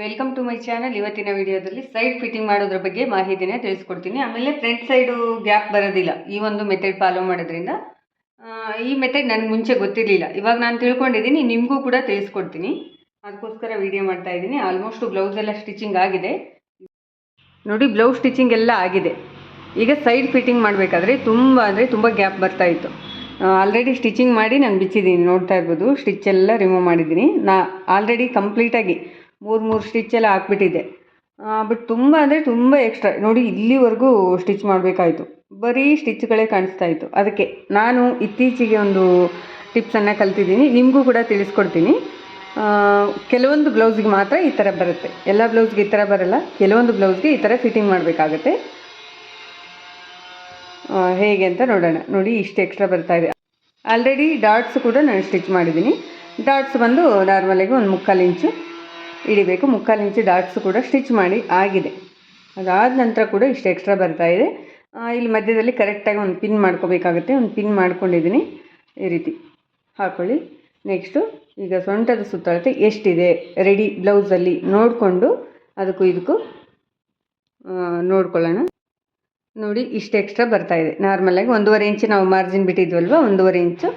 Welcome to my channel. ಇವತ್ತಿನ ವಿಡಿಯೋದಲ್ಲಿ side fitting ಮಾಡೋದ್ರ ಬಗ್ಗೆ ಮಾಹಿತಿನ ತಿಳಿಸ್ಕೊಡ್ತೀನಿ. ಆಮೇಲೆ ಫ್ರಂಟ್ ಸೈಡು ಗ್ಯಾಪ್ ಬರೋದಿಲ್ಲ ಈ ಒಂದು ಮೆಥಡ್ ಫಾಲೋ ಮಾಡೋದ್ರಿಂದ. ಈ ಮೆಥಡ್ ನನಗೆ ಮುಂಚೆ ಗೊತ್ತಿರಲಿಲ್ಲ. ಇವಾಗ ನಾನು ತಿಳ್ಕೊಂಡಿದ್ದೀನಿ, ನಿಮಗೂ ಕೂಡ ತಿಳಿಸ್ಕೊಡ್ತೀನಿ. ಅದಕ್ಕೋಸ್ಕರ ವಿಡಿಯೋ ಮಾಡ್ತಾ ಇದ್ದೀನಿ. ಆಲ್ಮೋಸ್ಟ್ ಬ್ಲೌಸ್ ಎಲ್ಲ ಸ್ಟಿಚಿಂಗ್ ಆಗಿದೆ. ನೋಡಿ, ಬ್ಲೌಸ್ ಸ್ಟಿಚಿಂಗ್ ಎಲ್ಲ ಆಗಿದೆ. ಈಗ ಸೈಡ್ ಫಿಟ್ಟಿಂಗ್ ಮಾಡಬೇಕಾದ್ರೆ ತುಂಬ ಅಂದರೆ ತುಂಬ ಗ್ಯಾಪ್ ಬರ್ತಾ ಇತ್ತು. ಆಲ್ರೆಡಿ ಸ್ಟಿಚಿಂಗ್ ಮಾಡಿ ನಾನು ಬಿಚ್ಚಿದ್ದೀನಿ. ನೋಡ್ತಾ ಇರ್ಬೋದು, ಸ್ಟಿಚ್ ಎಲ್ಲ ರಿಮೂವ್ ಮಾಡಿದ್ದೀನಿ. ನಾ ಆಲ್ರೆಡಿ ಕಂಪ್ಲೀಟಾಗಿ ಮೂರು ಮೂರು ಸ್ಟಿಚ್ ಎಲ್ಲ ಹಾಕ್ಬಿಟ್ಟಿದ್ದೆ ಬಟ್ ತುಂಬ ಅಂದರೆ ತುಂಬ ಎಕ್ಸ್ಟ್ರಾ ನೋಡಿ, ಇಲ್ಲಿವರೆಗೂ ಸ್ಟಿಚ್ ಮಾಡಬೇಕಾಯಿತು. ಬರೀ ಸ್ಟಿಚ್ಗಳೇ ಕಾಣಿಸ್ತಾ ಇತ್ತು. ಅದಕ್ಕೆ ನಾನು ಇತ್ತೀಚೆಗೆ ಒಂದು ಟಿಪ್ಸನ್ನು ಕಲ್ತಿದ್ದೀನಿ. ನಿಮಗೂ ಕೂಡ ತಿಳಿಸ್ಕೊಡ್ತೀನಿ. ಕೆಲವೊಂದು ಬ್ಲೌಸ್ಗೆ ಮಾತ್ರ ಈ ಥರ ಬರುತ್ತೆ. ಎಲ್ಲ ಬ್ಲೌಸ್ಗೆ ಈ ಥರ ಬರಲ್ಲ. ಕೆಲವೊಂದು ಬ್ಲೌಸ್ಗೆ ಈ ಥರ ಫಿಟ್ಟಿಂಗ್ ಮಾಡಬೇಕಾಗತ್ತೆ. ಹೇಗೆ ಅಂತ ನೋಡೋಣ. ನೋಡಿ, ಇಷ್ಟು ಎಕ್ಸ್ಟ್ರಾ ಬರ್ತಾ ಇದೆ. ಆಲ್ರೆಡಿ ಡಾಟ್ಸ್ ಕೂಡ ನಾನು ಸ್ಟಿಚ್ ಮಾಡಿದ್ದೀನಿ. ಡಾಟ್ಸ್ ಬಂದು ನಾರ್ಮಲಾಗಿ ಒಂದು ಮುಕ್ಕಾಲು ಇಂಚು ಹಿಡಿಬೇಕು ಮುಕ್ಕಾಲು ಇಂಚು ಡಾಟ್ಸ್ ಕೂಡ ಸ್ಟಿಚ್ ಮಾಡಿ ಆಗಿದೆ. ಅದಾದ ನಂತರ ಕೂಡ ಇಷ್ಟು ಎಕ್ಸ್ಟ್ರಾ ಬರ್ತಾ ಇದೆ. ಇಲ್ಲಿ ಮಧ್ಯದಲ್ಲಿ ಕರೆಕ್ಟಾಗಿ ಒಂದು ಪಿನ್ ಮಾಡ್ಕೋಬೇಕಾಗುತ್ತೆ. ಒಂದು ಪಿನ್ ಮಾಡ್ಕೊಂಡಿದ್ದೀನಿ. ಈ ರೀತಿ ಹಾಕ್ಕೊಳ್ಳಿ ನೆಕ್ಸ್ಟು ಈಗ ಸೊಂಟದ ಸುತ್ತಳತೆ ಎಷ್ಟಿದೆ? ರೆಡಿ ಬ್ಲೌಸಲ್ಲಿ ನೋಡಿಕೊಂಡು ಅದಕ್ಕೂ ಇದಕ್ಕೂ ನೋಡ್ಕೊಳ್ಳೋಣ. ನೋಡಿ, ಇಷ್ಟು ಎಕ್ಸ್ಟ್ರಾ ಬರ್ತಾಯಿದೆ ನಾರ್ಮಲಾಗಿ ಒಂದೂವರೆ ಇಂಚು ನಾವು ಮಾರ್ಜಿನ್ ಬಿಟ್ಟಿದ್ವಲ್ವ? ಒಂದೂವರೆ ಇಂಚು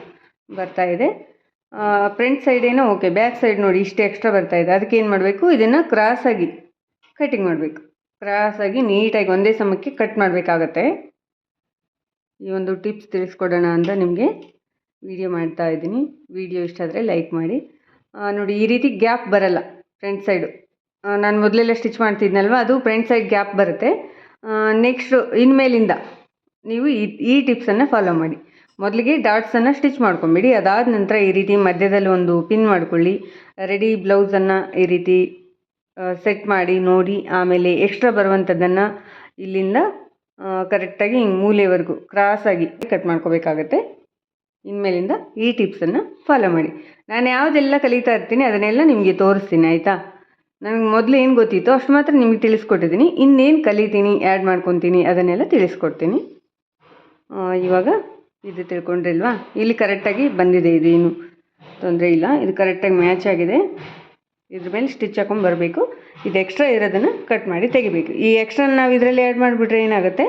ಬರ್ತಾ ಇದೆ. ಫ್ರಂಟ್ ಸೈಡ್ ಏನೋ ಓಕೆ ಬ್ಯಾಕ್ ಸೈಡ್ ನೋಡಿ ಇಷ್ಟು ಎಕ್ಸ್ಟ್ರಾ ಬರ್ತಾ ಇದೆ. ಅದಕ್ಕೆ ಏನು ಮಾಡಬೇಕು? ಇದನ್ನು ಕ್ರಾಸಾಗಿ ಕಟಿಂಗ್ ಮಾಡಬೇಕು. ಕ್ರಾಸಾಗಿ ನೀಟಾಗಿ ಒಂದೇ ಸಮಕ್ಕೆ ಕಟ್ ಮಾಡಬೇಕಾಗತ್ತೆ. ಈ ಒಂದು ಟಿಪ್ಸ್ ತಿಳಿಸ್ಕೊಡೋಣ ಅಂತ ನಿಮಗೆ ವಿಡಿಯೋ ಮಾಡ್ತಾ ಇದ್ದೀನಿ. ವಿಡಿಯೋ ಇಷ್ಟ ಆದರೆ ಲೈಕ್ ಮಾಡಿ. ನೋಡಿ, ಈ ರೀತಿ ಗ್ಯಾಪ್ ಬರಲ್ಲ ಫ್ರಂಟ್ ಸೈಡು ನಾನು ಮೊದಲೆಲ್ಲ ಸ್ಟಿಚ್ ಮಾಡ್ತಿದ್ನಲ್ವ? ಅದು ಫ್ರಂಟ್ ಸೈಡ್ ಗ್ಯಾಪ್ ಬರುತ್ತೆ. ನೆಕ್ಸ್ಟು ಇನ್ಮೇಲಿಂದ ನೀವು ಈ ಈ ಟಿಪ್ಸನ್ನು ಫಾಲೋ ಮಾಡಿ. ಮೊದಲಿಗೆ ಡಾಟ್ಸನ್ನು ಸ್ಟಿಚ್ ಮಾಡ್ಕೊಂಬಿಡಿ. ಅದಾದ ನಂತರ ಈ ರೀತಿ ಮಧ್ಯದಲ್ಲಿ ಒಂದು ಪಿನ್ ಮಾಡ್ಕೊಳ್ಳಿ. ರೆಡಿ ಬ್ಲೌಸನ್ನು ಈ ರೀತಿ ಸೆಟ್ ಮಾಡಿ, ನೋಡಿ, ಆಮೇಲೆ ಎಕ್ಸ್ಟ್ರಾ ಬರುವಂಥದ್ದನ್ನು ಇಲ್ಲಿಂದ ಕರೆಕ್ಟಾಗಿ ಹಿಂಗೆ ಮೂಲೆವರೆಗೂ ಕ್ರಾಸಾಗಿ ಕಟ್ ಮಾಡ್ಕೋಬೇಕಾಗತ್ತೆ. ಇನ್ಮೇಲಿಂದ ಈ ಟಿಪ್ಸನ್ನು ಫಾಲೋ ಮಾಡಿ. ನಾನು ಯಾವುದೆಲ್ಲ ಕಲಿತಾ ಇರ್ತೀನಿ ಅದನ್ನೆಲ್ಲ ನಿಮಗೆ ತೋರಿಸ್ತೀನಿ, ಆಯಿತಾ? ನನಗೆ ಮೊದಲು ಏನು ಗೊತ್ತಿತ್ತು ಅಷ್ಟು ಮಾತ್ರ ನಿಮಗೆ ತಿಳಿಸ್ಕೊಟ್ಟಿದ್ದೀನಿ ಇನ್ನೇನು ಕಲಿತೀನಿ ಆ್ಯಡ್ ಮಾಡ್ಕೊತೀನಿ ಅದನ್ನೆಲ್ಲ ತಿಳಿಸ್ಕೊಡ್ತೀನಿ. ಇವಾಗ ಇದು ತಿಳ್ಕೊಂಡ್ರಿಲ್ವಾ ಇಲ್ಲಿ ಕರೆಕ್ಟಾಗಿ ಬಂದಿದೆ ಇದೇನು ತೊಂದರೆ ಇಲ್ಲ. ಇದು ಕರೆಕ್ಟಾಗಿ ಮ್ಯಾಚ್ ಆಗಿದೆ. ಇದ್ರ ಮೇಲೆ ಸ್ಟಿಚ್ ಹಾಕೊಂಡು ಬರಬೇಕು. ಇದು ಎಕ್ಸ್ಟ್ರಾ ಇರೋದನ್ನು ಕಟ್ ಮಾಡಿ ತೆಗಿಬೇಕು. ಈ ಎಕ್ಸ್ಟ್ರಾ ನಾವು ಇದರಲ್ಲಿ ಆ್ಯಡ್ ಮಾಡಿಬಿಟ್ರೆ ಏನಾಗುತ್ತೆ?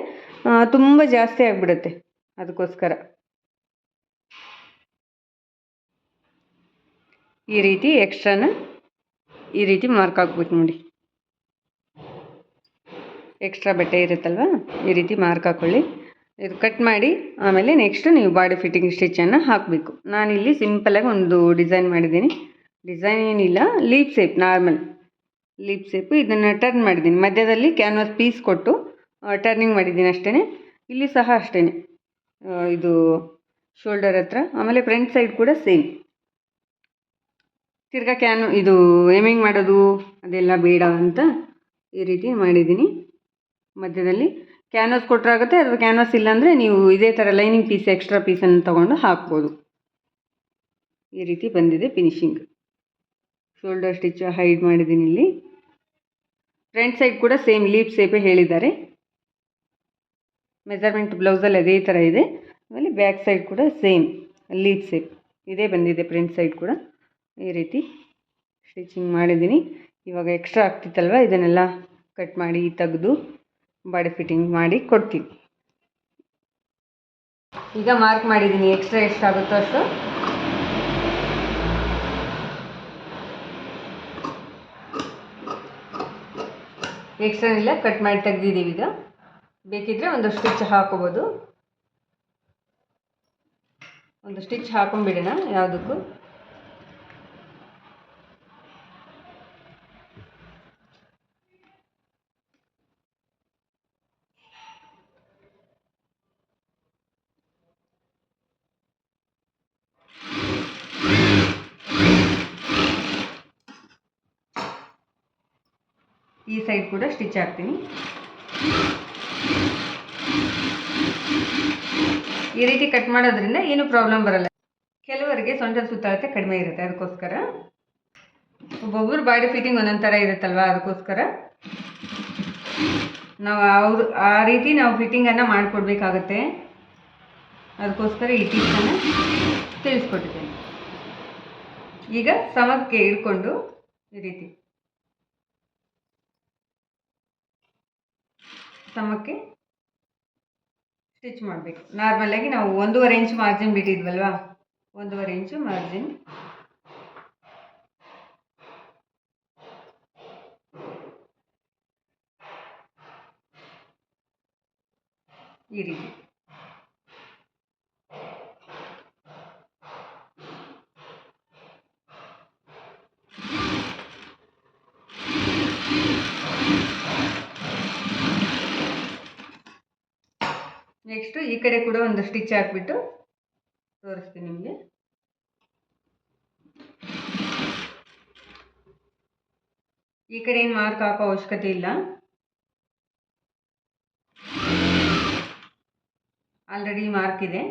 ತುಂಬ ಜಾಸ್ತಿ ಆಗಿಬಿಡುತ್ತೆ. ಅದಕ್ಕೋಸ್ಕರ. ಈ ರೀತಿ ಎಕ್ಸ್ಟ್ರಾನ ಈ ರೀತಿ ಮಾರ್ಕ್ ಹಾಕ್ಬೇಕು ನೋಡಿ. ಎಕ್ಸ್ಟ್ರಾ ಬಟ್ಟೆ ಇರುತ್ತಲ್ವ? ಈ ರೀತಿ ಮಾರ್ಕ್ ಹಾಕ್ಕೊಳ್ಳಿ ಇದು ಕಟ್ ಮಾಡಿ, ಆಮೇಲೆ ನೆಕ್ಸ್ಟ್ ನೀವು ಬಾಡಿ ಫಿಟ್ಟಿಂಗ್ ಸ್ಟಿಚ್ಚನ್ನು ಹಾಕಬೇಕು. ನಾನಿಲ್ಲಿ ಸಿಂಪಲಾಗಿ ಒಂದು ಡಿಸೈನ್ ಮಾಡಿದ್ದೀನಿ. ಡಿಸೈನ್ ಏನಿಲ್ಲ leaf shape normal leaf shape ಇದನ್ನು ಟರ್ನ್ ಮಾಡಿದ್ದೀನಿ. ಮಧ್ಯದಲ್ಲಿ ಕ್ಯಾನ್ವಾಸ್ ಪೀಸ್ ಕೊಟ್ಟು ಟರ್ನಿಂಗ್ ಮಾಡಿದ್ದೀನಿ ಅಷ್ಟೇ ಇಲ್ಲಿ ಸಹ ಅಷ್ಟೇ ಇದು ಶೋಲ್ಡರ್ ಹತ್ರ, ಆಮೇಲೆ ಫ್ರಂಟ್ ಸೈಡ್ ಕೂಡ ಸೇಮ್ ತಿರ್ಗಾ ಕ್ಯಾನ್ ಇದು ಏಮಿಂಗ್ ಮಾಡೋದು ಅದೆಲ್ಲ ಬೇಡ ಅಂತ ಈ ರೀತಿ ಮಾಡಿದ್ದೀನಿ. ಮಧ್ಯದಲ್ಲಿ ಕ್ಯಾನ್ವಾಸ್ ಕೊಟ್ಟರಾಗುತ್ತೆ ಅಥವಾ ಕ್ಯಾನ್ವಾಸ್ ಇಲ್ಲಾಂದರೆ ನೀವು ಇದೇ ಥರ ಲೈನಿಂಗ್ ಪೀಸ್ ಎಕ್ಸ್ಟ್ರಾ ಪೀಸನ್ನು ತೊಗೊಂಡು ಹಾಕ್ಬೋದು. ಈ ರೀತಿ ಬಂದಿದೆ ಫಿನಿಶಿಂಗ್ ಶೋಲ್ಡರ್ ಸ್ಟಿಚ್ ಹೈಡ್ ಮಾಡಿದ್ದೀನಿ ಇಲ್ಲಿ. ಫ್ರಂಟ್ ಸೈಡ್ ಕೂಡ ಸೇಮ್ ಲೀಪ್ ಸೇಪೇ ಹೇಳಿದ್ದಾರೆ. ಮೆಜರ್ಮೆಂಟ್ ಬ್ಲೌಸಲ್ಲಿ ಅದೇ ಥರ ಇದೆ. ಆಮೇಲೆ ಬ್ಯಾಕ್ ಸೈಡ್ ಕೂಡ ಸೇಮ್ ಲೀಪ್ ಸೇಪ್ ಇದೇ ಬಂದಿದೆ ಫ್ರಂಟ್ ಸೈಡ್ ಕೂಡ. ಈ ರೀತಿ ಸ್ಟಿಚಿಂಗ್ ಮಾಡಿದ್ದೀನಿ. ಇವಾಗ ಎಕ್ಸ್ಟ್ರಾ ಆಗ್ತಿತ್ತಲ್ವ? ಇದನ್ನೆಲ್ಲ ಕಟ್ ಮಾಡಿ ತೆಗೆದು ಬಾಡಿ ಫಿಟ್ಟಿಂಗ್ ಮಾಡಿ ಕೊಡ್ತೀನಿ ಈಗ ಮಾರ್ಕ್ ಮಾಡಿದ್ದೀನಿ ಎಕ್ಸ್ಟ್ರಾ ಎಷ್ಟಾಗುತ್ತೋ ಅಷ್ಟು. ಎಕ್ಸ್ಟ್ರಾ ಇಲ್ಲ ಕಟ್ ಮಾಡಿ ತೆಗ್ದಿದ್ದೀವಿ ಈಗ. ಬೇಕಿದ್ರೆ ಒಂದು ಸ್ಟಿಚ್ ಹಾಕೋಬೋದು. ಒಂದು ಸ್ಟಿಚ್ ಹಾಕೊಂಬಿಡೋಣ ಯಾವುದಕ್ಕೂ. ಈ ಸೈಡ್ ಕೂಡ ಸ್ಟಿಚ್ ಹಾಕ್ತೀನಿ. ಈ ರೀತಿ ಕಟ್ ಮಾಡೋದ್ರಿಂದ ಏನು ಪ್ರಾಬ್ಲಮ್ ಬರಲ್ಲ. ಕೆಲವರಿಗೆ ಸೊಂಟದ ಸುತ್ತಾಳತೆ ಕಡಿಮೆ ಇರುತ್ತೆ, ಅದಕ್ಕೋಸ್ಕರ. ಒಬ್ಬೊಬ್ಬರು ಬಾಡಿ ಫಿಟ್ಟಿಂಗ್ ಒಂದೊಂದು ಥರ ಇರುತ್ತಲ್ವ, ಅದಕ್ಕೋಸ್ಕರ. ನಾವು ಅವ್ರು, ಆ ರೀತಿ ನಾವು ಫಿಟ್ಟಿಂಗನ್ನು ಮಾಡಿಕೊಡ್ಬೇಕಾಗತ್ತೆ. ಅದಕ್ಕೋಸ್ಕರ ಈ ಟಿಪ್ಸನ್ನು ತಿಳಿಸ್ಕೊಟ್ಟಿದ್ದೇನೆ. ಈಗ ಸಮಕ್ಕೆ ಇಟ್ಕೊಂಡು ಈ ರೀತಿ. ಸಮಕ್ಕೆ ಸ್ಟಿಚ್ ಮಾಡಬೇಕು. ನಾರ್ಮಲಾಗಿ ನಾವು ಒಂದೂವರೆ ಇಂಚು ಮಾರ್ಜಿನ್ ಬಿಟ್ಟಿದ್ವಲ್ವಾ? ಒಂದೂವರೆ ಇಂಚು ಮಾರ್ಜಿನ್ ಈ ರೀತಿ. ನೆಕ್ಸ್ಟು ಈ ಕಡೆ ಕೂಡ ಒಂದು ಸ್ಟಿಚ್ ಹಾಕ್ಬಿಟ್ಟು ತೋರಿಸ್ತೀನಿ ನಿಮಗೆ. ಈ ಕಡೆ ಏನು ಮಾರ್ಕ್ ಹಾಕೋ ಅವಶ್ಯಕತೆ ಇಲ್ಲ. ಆಲ್ರೆಡಿ ಮಾರ್ಕ್ ಇದೆ.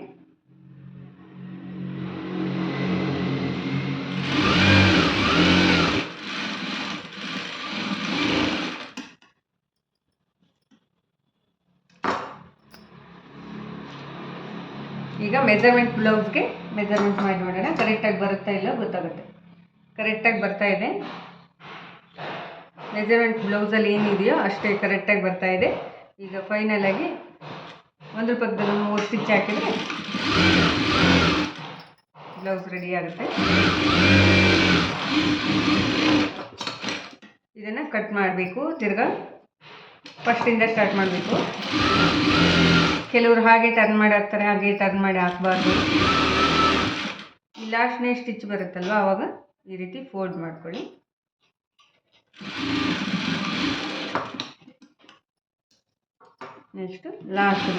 ಈಗ ಮೆಜರ್ಮೆಂಟ್ ಬ್ಲೌಸ್ಗೆ ಮೆಜರ್ಮೆಂಟ್ ಮಾಡಿ ನೋಡೋಣ. ಕರೆಕ್ಟಾಗಿ ಬರುತ್ತಾ ಇಲ್ಲ ಗೊತ್ತಾಗುತ್ತೆ. ಕರೆಕ್ಟಾಗಿ ಬರ್ತಾ ಇದೆ. ಮೆಜರ್ಮೆಂಟ್ ಬ್ಲೌಸಲ್ಲಿ ಏನಿದೆಯೋ ಅಷ್ಟೇ ಕರೆಕ್ಟಾಗಿ ಬರ್ತಾ ಇದೆ. ಈಗ ಫೈನಲ್ ಆಗಿ ಒಂದು ಪಕ್ಕದಲ್ಲಿ ಮೂರು ಸ್ಟಿಚ್ ಹಾಕಿದರೆ ಬ್ಲೌಸ್ ರೆಡಿ ಆಗುತ್ತೆ. ಇದನ್ನು ಕಟ್ ಮಾಡಬೇಕು. ತಿರ್ಗಾ ಫಸ್ಟಿಂದ ಸ್ಟಾರ್ಟ್ ಮಾಡಬೇಕು. ಕೆಲವರು ಹಾಗೆ ಟರ್ನ್ ಮಾಡಿ ಹಾಕ್ತಾರೆ, ಹಾಗೆ ಟರ್ನ್ ಮಾಡಿ ಹಾಕಬಾರ್ದು. ಲಾಸ್ಟ್ನೇ ಸ್ಟಿಚ್ ಬರುತ್ತಲ್ವ? ಆವಾಗ ಈ ರೀತಿ ಫೋಲ್ಡ್ ಮಾಡ್ಕೊಳ್ಳಿ. Next last